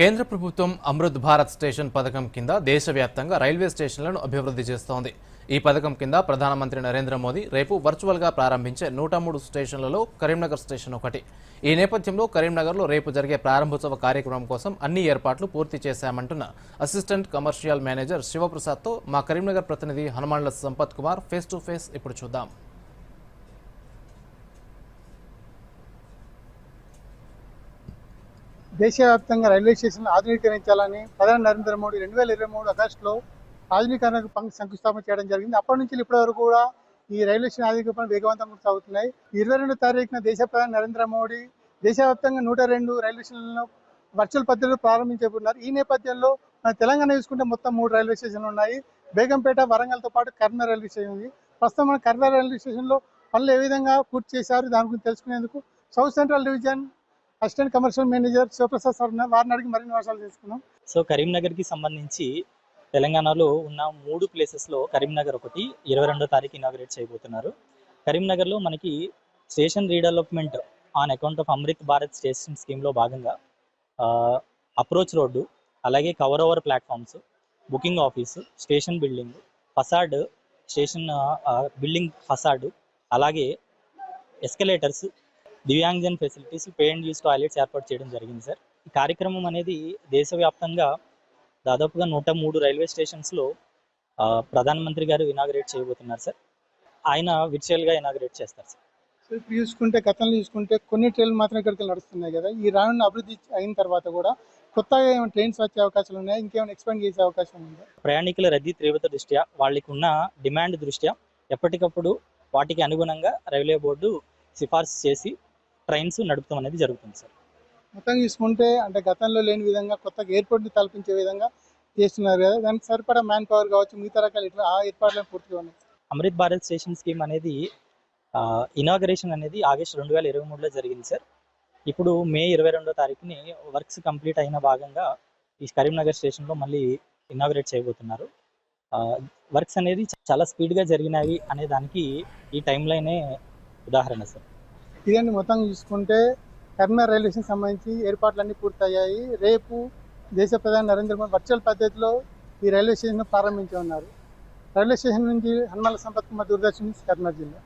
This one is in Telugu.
కేంద్ర ప్రభుత్వం అమృత్ భారత్ స్టేషన్ పథకం కింద దేశవ్యాప్తంగా రైల్వే స్టేషన్లను అభివృద్ధి చేస్తోంది. ఈ పథకం కింద ప్రధానమంత్రి నరేంద్ర మోదీ రేపు వర్చువల్గా ప్రారంభించే నూట మూడు స్టేషన్లలో కరీంనగర్ స్టేషన్ ఒకటి. ఈ నేపథ్యంలో కరీంనగర్లో రేపు జరిగే ప్రారంభోత్సవ కార్యక్రమం కోసం అన్ని ఏర్పాట్లు పూర్తి చేశామంటున్న అసిస్టెంట్ కమర్షియల్ మేనేజర్ శివప్రసాద్తో మా కరీంనగర్ ప్రతినిధి హనుమాన్ల Sampath Kumar face to face ఇప్పుడు చూద్దాం. దేశవ్యాప్తంగా రైల్వే స్టేషన్లు ఆధునీకరించాలని ప్రధాని నరేంద్ర మోడీ రెండు వేల ఇరవై మూడు ఆగస్టులో ఆధునీకరణకు పం- శంకుస్థాపన చేయడం జరిగింది. అప్పటి నుంచి ఇప్పటి వరకు కూడా ఈ రైల్వే స్టేషన్ ఆధునీకరణ వేగవంతంగా సాగుతున్నాయి ఇరవై రెండు తారీఖున దేశ ప్రధాని నరేంద్ర మోడీ దేశవ్యాప్తంగా నూట రెండు రైల్వే స్టేషన్లను వర్చువల్ పద్ధతిలో ప్రారంభించబోతున్నారు ఈ నేపథ్యంలో మన తెలంగాణ చూసుకుంటే మొత్తం మూడు రైల్వే స్టేషన్లు ఉన్నాయి. బేగంపేట వరంగల్తో పాటు కర్నూలు రైల్వే స్టేషన్ ఉంది. ప్రస్తుతం మన కర్నూలు రైల్వే స్టేషన్లో పనులు ఏ విధంగా పూర్తి చేశారు దాని గురించి తెలుసుకునేందుకు south central division assistant commercial manager Shivaprasad sir ఉన్నారు. వారిని అడిగి మరిన్ని వివరాలు తీసుకున్నాం సో కరీంనగర్కి సంబంధించి తెలంగాణలో ఉన్న మూడు ప్లేసెస్లో కరీంనగర్ ఒకటి ఇరవై రెండో తారీఖు ఇనాగ్రేట్ చేయబోతున్నారు. కరీంనగర్లో మనకి station redevelopment on account of Amrit Bharat station స్కీమ్లో భాగంగా అప్రోచ్ రోడ్డు అలాగే cover over platforms booking office station building facade station building facade అలాగే escalators దివ్యాంగజన్ facilities pay and use toilets ఏర్పాటు చేయడం జరిగింది సార్. ఈ కార్యక్రమం అనేది దేశవ్యాప్తంగా దాదాపుగా నూట మూడు రైల్వే స్టేషన్స్లో ప్రధానమంత్రి గారు ఇనాగ్రేట్ చేయబోతున్నారు సార్. ఆయన విర్చువల్గా ఇనాగ్రేట్ చేస్తారు సార్. ఇప్పుడు చూసుకుంటే గతంలో చూసుకుంటే కొన్ని ట్రైన్లు మాత్రం ఇక్కడికి నడుస్తున్నాయి కదా. ఈ రానున్న అభివృద్ధి అయిన తర్వాత కూడా కొత్తగా ఏమైనా ట్రైన్స్ వచ్చే అవకాశాలు ఉన్నాయా? ఇంకేమైనా ఎక్స్పాండ్ చేసే అవకాశం ఉందా ప్రయాణికుల రద్దీ తీవ్రత దృష్ట్యా వాళ్ళకి ఉన్న డిమాండ్ దృష్ట్యా ఎప్పటికప్పుడు వాటికి అనుగుణంగా రైల్వే బోర్డు సిఫార్సు చేసి ట్రైన్స్ నడుపుతాం అనేది జరుగుతుంది సార్. మొత్తం చూసుకుంటే అంటే గతంలో లేని విధంగా కొత్తగా ఎయిర్పోర్ట్ని తలపించే విధంగా చేస్తున్నారు కదా. దానికి సరిపడా మ్యాన్ పవర్ కావచ్చు మిగతా రకాల ఇట్లా ఆ ఏర్పాట్లను పూర్తిగా ఉన్నాయి. అమృత్ భారత్ స్టేషన్ స్కీమ్ అనేది ఇనాగరేషన్ అనేది ఆగస్ట్ రెండు వేల ఇరవై మూడులో జరిగింది సార్. ఇప్పుడు మే ఇరవై రెండో తారీఖుని వర్క్స్ కంప్లీట్ అయిన భాగంగా ఈ కరీంనగర్ స్టేషన్లో మళ్ళీ ఇనాగరేట్ చేయబోతున్నారు. వర్క్స్ అనేది చాలా స్పీడ్గా జరిగినవి అనే దానికి ఈ టైం లైనే ఉదాహరణ సార్. ఇదండి మొత్తం చూసుకుంటే కరీంనగర్ రైల్వే స్టేషన్ సంబంధించి ఏర్పాట్లన్నీ పూర్తయ్యాయి. రేపు దేశ ప్రధాని నరేంద్ర మోదీ వర్చువల్ పద్ధతిలో ఈ రైల్వే స్టేషన్ ప్రారంభించి ఉన్నారు రైల్వే స్టేషన్ నుంచి హనుమాల సంపత్ కుమార్ దూరదర్శన్ కరీంనగర్ జిల్లా.